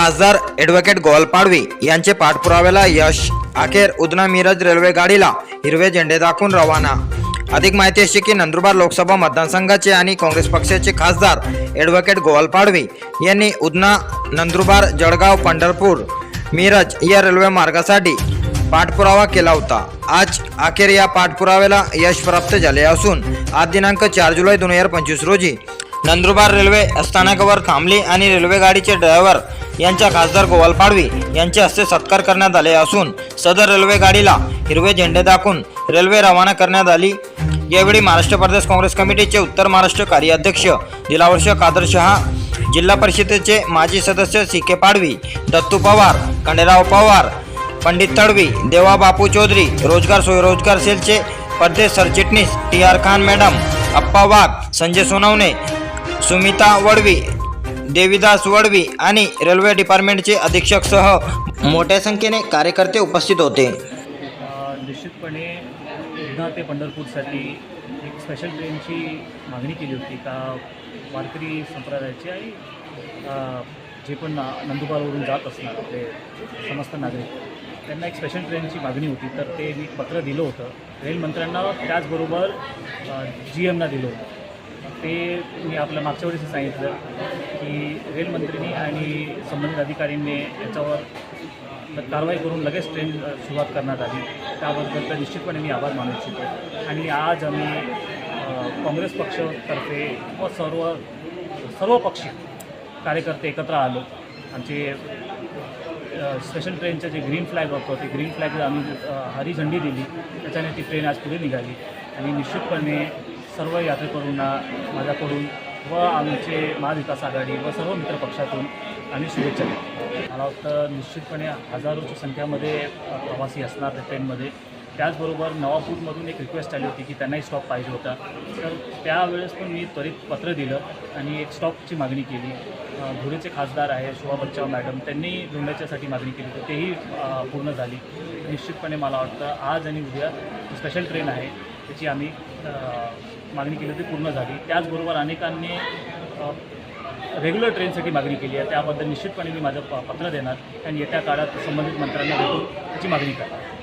खासदार ॲडव्होकेट गोवाल पाडवी यांचे पाठपुराव्याला यश. अखेर उदना मिरज रेल्वे गाडीला हिरवे झेंडे दाखवून रवाना. अधिक माहिती अशी की नंदुरबार लोकसभा मतदारसंघाचे आणि काँग्रेस पक्षाचे खासदार ॲडव्होकेट गोवाल पाडवी यांनी उदना नंदुरबार जळगाव पंढरपूर मिरज या रेल्वे मार्गासाठी पाठपुरावा केला होता. आज अखेर या पाठपुराव्याला यश प्राप्त झाले असून आज दिनांक चार जुलै दोन हजार पंचवीस रोजी नंदुरबार रेल्वे स्थानकावर थांबली आणि रेल्वे गाडीचे ड्रायव्हर यांच्या खासदार गोवाल पाडवी यांच्या हस्ते सत्कार करण्यात आले असून सदर रेल्वे गाडीला हिरवे झेंडे दाखवून रेल्वे रवाना करण्यात आली. यावेळी महाराष्ट्र प्रदेश काँग्रेस कमिटीचे उत्तर महाराष्ट्र कार्याध्यक्ष दिलावर्ष कादर शहा जिल्हा परिषदेचे माजी सदस्य सी के पाडवी दत्तू पवार खंडेराव पवार पंडित तडवी देवा बापू चौधरी रोजगार स्वयंरोजगार सेलचे परदेश सरचिटणीस T R Khan madam Appa Wagh Sanjay Sonawane Sumita Vadvi Devidas Vadvi आणि रेल्वे डिपार्टमेंटचे अधीक्षकसह मोठ्या संख्येने कार्यकर्ते उपस्थित होते. निश्चितपणे उधना ते पंढरपूरसाठी एक स्पेशल ट्रेनची मागणी केली होती का वारकरी संप्रदायाची आणि जे पण नंदुरबारवरून जात असणार आपले समस्त नागरिक त्यांना एक स्पेशल ट्रेनची मागणी होती. तर ते मी पत्र दिलं होतं. रेलमंत्र्यांना त्याचबरोबर जी एमना दिलं होतं. ते मी आपल्या मागच्या वेळेस सांगितलं की रेलमंत्रीनी आणि संबंधित अधिकाऱ्यांनी याच्यावर कारवाई करून लगेच ट्रेन सुरुवात करण्यात आली. त्याबद्दल तर निश्चितपणे मी आभार मानू इच्छितो. आणि आज आम्ही काँग्रेस पक्षातर्फे व सर्व सर्व पक्षी कार्यकर्ते एकत्र आलो. आमचे स्पेशल ट्रेनचं जे ग्रीन फ्लॅग होतं ते ग्रीन फ्लॅगला आम्ही हरी झंडी दिली. त्याच्याने ती ट्रेन आज पुढे निघाली. आणि निश्चितपणे सर्व यात्रेकरूंना माझ्याकडून व आमचे महाविकास आघाडी व सर्व मित्रपक्षातून आम्ही शुभेच्छा देतो. मला वाटतं निश्चितपणे हजारोच्या संख्यामध्ये प्रवासी असणार त्या ट्रेनमध्ये त्याचबरोबर नवापूरमधून एक रिक्वेस्ट आली होती की त्यांनाही स्टॉप पाहिजे होता. तर त्यावेळेस पण मी त्वरित पत्र दिलं आणि एक स्टॉपची मागणी केली. धुळेचे खासदार आहे शोभा बच्चाव मॅडम त्यांनी धुंड्याच्यासाठी मागणी केली तर तेही पूर्ण झाली. निश्चितपणे मला वाटतं आज आणि उद्या स्पेशल ट्रेन आहे त्याची आम्ही मागणी केली होती पूर्ण झाली. त्याचबरोबर अनेकांनी रेग्युलर ट्रेनसाठी मागणी केली आहे. त्याबद्दल निश्चितपणे मी माझं प- पत्र देणार आणि येत्या काळात संबंधित मंत्र्यांना भेटून त्याची मागणी करणार.